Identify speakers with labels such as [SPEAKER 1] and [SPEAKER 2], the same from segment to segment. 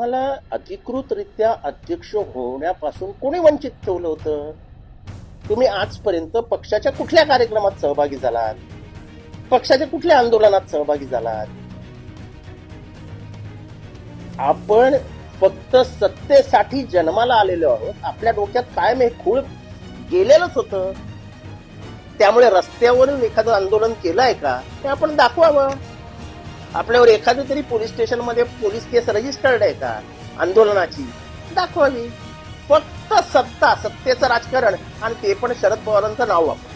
[SPEAKER 1] तुम्हाला अधिकृतरित्या अध्यक्ष होण्यापासून कोणी वंचित ठेवलं होतं? तुम्ही आजपर्यंत पक्षाच्या कुठल्या कार्यक्रमात सहभागी झालात? पक्षाच्या कुठल्या आंदोलनात सहभागी झालात? आपण फक्त सत्तेसाठी जन्माला आलेलो आहोत. आपल्या डोक्यात कायम हे खूळ गेलेलंच होतं. त्यामुळे रस्त्यावरून एखादं आंदोलन केलंय का? ते आपण दाखवावं. आपल्यावर एखादी तरी पोलीस स्टेशनमध्ये पोलीस केस रजिस्टर्ड आहे का? आंदोलनाची. दाखवावी. फक्त सत्ता सत्तेचं राजकारण आणि ते पण शरद पवारांचं नाव वापर.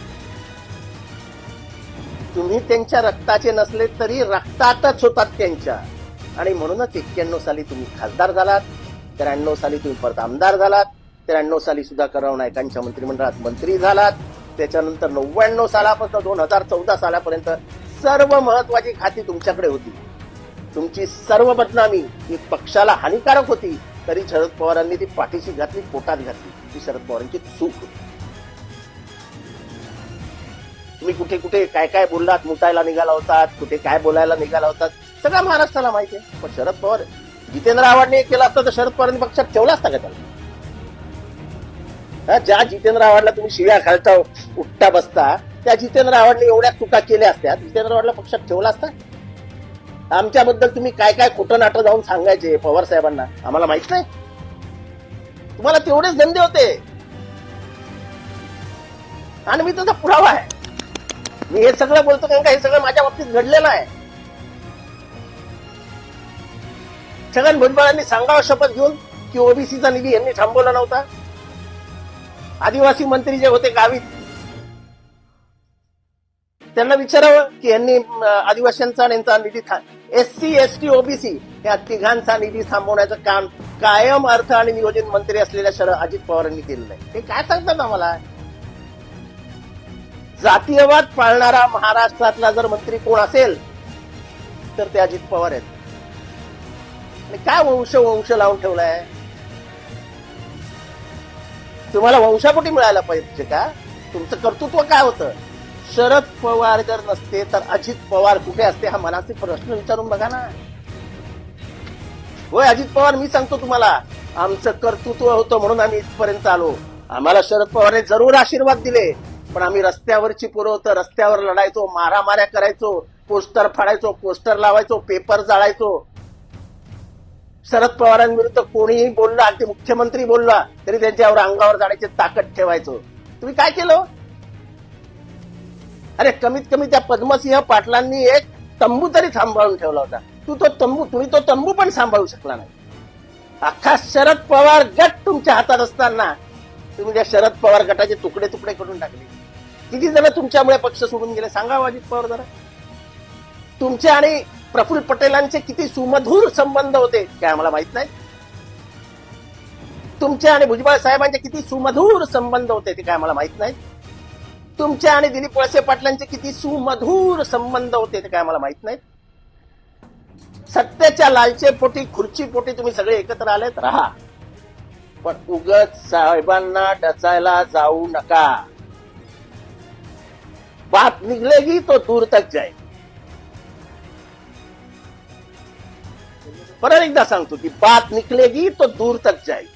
[SPEAKER 1] तुम्ही त्यांच्या रक्ताचे नसले तरी रक्तातच होतात त्यांच्या. आणि म्हणूनच एक्क्याण्णव साली तुम्ही खासदार झालात त्र्याण्णव साली तुम्ही परत आमदार झालात त्र्याण्णव साली सुधाकरराव नायकांच्या मंत्रिमंडळात मंत्री झालात. त्याच्यानंतर नव्याण्णव सालापासून दोन हजार चौदा सालापर्यंत सर्व महत्वाची खाती तुमच्याकडे होती. तुमची सर्व बदनामी ही पक्षाला हानिकारक होती. तरी शरद पवारांनी ती पाठीशी घातली पोटात घातली. ती शरद पवारांची चूक होती. तुम्ही कुठे कुठे काय काय बोललात मुटायला निघाला होतात कुठे काय बोलायला निघाला होतात सगळं महाराष्ट्राला माहिती आहे. पण शरद पवार जितेंद्र आव्हाडने केला असता तर शरद पवारांनी पक्षात ठेवला असता का त्याला? ज्या जितेंद्र आव्हाडला तुम्ही शिव्या खालचा उठता बसता त्या जितेंद्र आव्हाडने एवढ्या चुका केल्या असत्या. जितेंद्र आव्हाडला पक्षात ठेवला असता. आमच्याबद्दल तुम्ही काय काय खोटं नाटं जाऊन सांगायचे पवार साहेबांना? आम्हाला माहीत नाही. तुम्हाला तेवढेच धंदे होते. आणि मी त्याचा पुरावा आहे. मी हे सगळं बोलतो कारण का हे सगळं माझ्या बाबतीत घडलेलं आहे. छगन भुजबळांनी सांगावं शपथ घेऊन की ओबीसीचा निधी यांनी थांबवला नव्हता. आदिवासी मंत्री जे होते गावी त्यांना विचारावं की यांनी आदिवासींचा आणि यांचा निधी S C S T OBC या तिघांचा निधी थांबवण्याचं काम कायम अर्थ आणि नियोजन मंत्री असलेल्या शरद अजित पवारांनी केलेलं आहे. ते काय सांगतात आम्हाला? जातीयवाद पाळणारा महाराष्ट्रातला जर मंत्री कोण असेल तर ते अजित पवार आहेत. आणि काय वंश वंश लावून ठेवलाय? तुम्हाला वंशापोटी मिळायला पाहिजे का? तुमचं कर्तृत्व काय होतं? शरद पवार जर नसते तर अजित पवार कुठे असते हा मनाचे प्रश्न विचारून बघा ना. होय अजित पवार मी सांगतो तुम्हाला आमचं कर्तृत्व होतं म्हणून आम्ही इथपर्यंत आलो. आम्हाला शरद पवारने जरूर आशीर्वाद दिले पण आम्ही रस्त्यावरची पुरवतो होतं रस्त्यावर लढायचो मारामाऱ्या करायचो पोस्टर फाडायचो पोस्टर लावायचो पेपर जाळायचो. शरद पवारांविरुद्ध कोणीही बोलला आणि ते मुख्यमंत्री बोलला तरी त्यांच्यावर अंगावर जाण्याची ताकद ठेवायचो. तुम्ही काय केलं? अरे कमीत कमी त्या पद्मसिंह पाटलांनी एक तंबू तरी सांभाळून ठेवला होता. तू तो तंबू तुम्ही तो तंबू पण सांभाळू शकला नाही. अख्खा शरद पवार गट तुमच्या हातात असताना तुम्ही त्या शरद पवार गटाचे तुकडे तुकडे करून टाकले. किती जण तुमच्यामुळे पक्ष सोडून गेले? सांगा हो, अजित पवार जरा. तुमचे आणि प्रफुल्ल पटेलांचे किती सुमधुर संबंध होते काय आम्हाला माहीत नाही. तुमचे आणि भुजबळ साहेबांचे किती सुमधुर संबंध होते ते काय आम्हाला माहीत नाही. तुमच्या आणि दिलीप वळसे पाटलांचे किती सुमधुर संबंध होते ते काय मला माहीत नाही सत्तेच्या लालचे पोटी खुर्ची पोटी तुम्ही सगळे एकत्र आलेत राहा. पण उगत साहेबांना डचायला जाऊ नका. बात निघलेगी तो दूर तक जाईल. परत एकदा सांगतो की बात निकलेगी तो दूर तक जाईल.